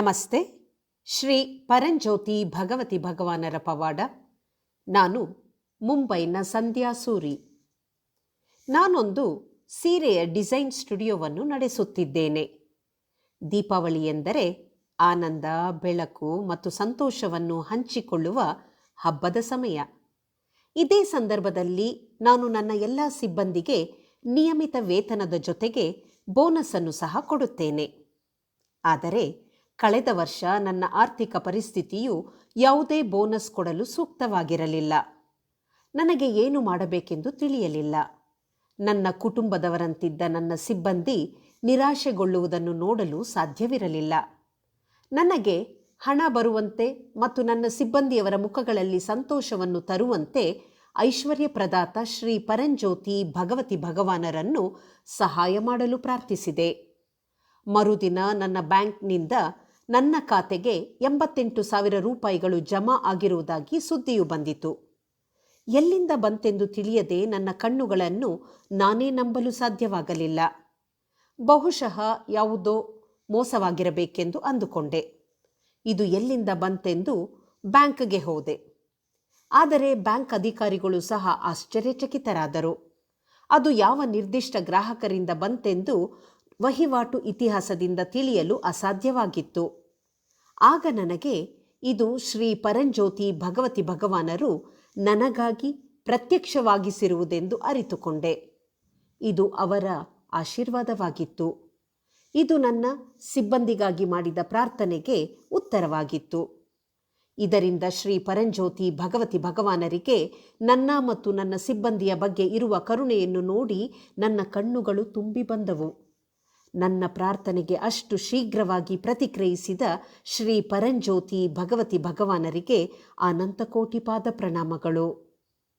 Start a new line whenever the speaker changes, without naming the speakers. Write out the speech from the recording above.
ನಮಸ್ತೆ. ಶ್ರೀ ಪರಂಜ್ಯೋತಿ ಭಗವತಿ ಭಗವಾನರ ಪವಾಡ. ನಾನು ಮುಂಬೈನ ಸಂಧ್ಯಾ ಸೂರಿ. ನಾನೊಂದು ಸೀರೆಯ ಡಿಸೈನ್ ಸ್ಟುಡಿಯೋವನ್ನು ನಡೆಸುತ್ತಿದ್ದೇನೆ. ದೀಪಾವಳಿ ಎಂದರೆ ಆನಂದ, ಬೆಳಕು ಮತ್ತು ಸಂತೋಷವನ್ನು ಹಂಚಿಕೊಳ್ಳುವ ಹಬ್ಬದ ಸಮಯ. ಇದೇ ಸಂದರ್ಭದಲ್ಲಿ ನಾನು ನನ್ನ ಎಲ್ಲ ಸಿಬ್ಬಂದಿಗೆ ನಿಯಮಿತ ವೇತನದ ಜೊತೆಗೆ ಬೋನಸ್ ಅನ್ನು ಸಹ ಕೊಡುತ್ತೇನೆ. ಆದರೆ ಕಳೆದ ವರ್ಷ ನನ್ನ ಆರ್ಥಿಕ ಪರಿಸ್ಥಿತಿಯು ಯಾವುದೇ ಬೋನಸ್ ಕೊಡಲು ಸೂಕ್ತವಾಗಿರಲಿಲ್ಲ. ನನಗೆ ಏನು ಮಾಡಬೇಕೆಂದು ತಿಳಿಯಲಿಲ್ಲ. ನನ್ನ ಕುಟುಂಬದವರಂತಿದ್ದ ನನ್ನ ಸಿಬ್ಬಂದಿ ನಿರಾಶೆಗೊಳ್ಳುವುದನ್ನು ನೋಡಲು ಸಾಧ್ಯವಿರಲಿಲ್ಲ. ನನಗೆ ಹಣ ಬರುವಂತೆ ಮತ್ತು ನನ್ನ ಸಿಬ್ಬಂದಿಯವರ ಮುಖಗಳಲ್ಲಿ ಸಂತೋಷವನ್ನು ತರುವಂತೆ ಐಶ್ವರ್ಯ ಪ್ರದಾತ ಶ್ರೀ ಪರಂಜ್ಯೋತಿ ಭಗವತಿ ಭಗವಾನರನ್ನು ಸಹಾಯ ಮಾಡಲು ಪ್ರಾರ್ಥಿಸಿದೆ. ಮರುದಿನ ನನ್ನ ಬ್ಯಾಂಕ್ನಿಂದ ನನ್ನ ಖಾತೆಗೆ ಎಂಬತ್ತೆಂಟು ಸಾವಿರ ರೂಪಾಯಿಗಳು ಜಮಾ ಆಗಿರುವುದಾಗಿ ಸುದ್ದಿಯು ಬಂದಿತು. ಎಲ್ಲಿಂದ ಬಂತೆಂದು ತಿಳಿಯದೆ ನನ್ನ ಕಣ್ಣುಗಳನ್ನು ನಾನೇ ನಂಬಲು ಸಾಧ್ಯವಾಗಲಿಲ್ಲ. ಬಹುಶಃ ಯಾವುದೋ ಮೋಸವಾಗಿರಬೇಕೆಂದು ಅಂದುಕೊಂಡೆ. ಇದು ಎಲ್ಲಿಂದ ಬಂತೆಂದು ಬ್ಯಾಂಕ್ಗೆ ಹೋದೆ. ಆದರೆ ಬ್ಯಾಂಕ್ ಅಧಿಕಾರಿಗಳು ಸಹ ಆಶ್ಚರ್ಯಚಕಿತರಾದರು. ಅದು ಯಾವ ನಿರ್ದಿಷ್ಟ ಗ್ರಾಹಕರಿಂದ ಬಂತೆಂದು ವಹಿವಾಟು ಇತಿಹಾಸದಿಂದ ತಿಳಿಯಲು ಅಸಾಧ್ಯವಾಗಿತ್ತು. ಆಗ ನನಗೆ ಇದು ಶ್ರೀ ಪರಂಜ್ಯೋತಿ ಭಗವತಿ ಭಗವಾನರು ನನಗಾಗಿ ಪ್ರತ್ಯಕ್ಷವಾಗಿಸಿರುವುದೆಂದು ಅರಿತುಕೊಂಡೆ. ಇದು ಅವರ ಆಶೀರ್ವಾದವಾಗಿತ್ತು. ಇದು ನನ್ನ ಸಿಬ್ಬಂದಿಗಾಗಿ ಮಾಡಿದ ಪ್ರಾರ್ಥನೆಗೆ ಉತ್ತರವಾಗಿತ್ತು. ಇದರಿಂದ ಶ್ರೀ ಪರಂಜ್ಯೋತಿ ಭಗವತಿ ಭಗವಾನರಿಗೆ ನನ್ನ ಮತ್ತು ನನ್ನ ಸಿಬ್ಬಂದಿಯ ಬಗ್ಗೆ ಇರುವ ಕರುಣೆಯನ್ನು ನೋಡಿ ನನ್ನ ಕಣ್ಣುಗಳು ತುಂಬಿ ಬಂದವು. ನನ್ನ ಪ್ರಾರ್ಥನೆಗೆ ಅಷ್ಟು ಶೀಘ್ರವಾಗಿ ಪ್ರತಿಕ್ರಿಯಿಸಿದ ಶ್ರೀ ಪರಂಜ್ಯೋತಿ ಭಗವತಿ ಭಗವಾನರಿಗೆ ಅನಂತ ಕೋಟಿಪಾದ ಪ್ರಣಾಮಗಳು.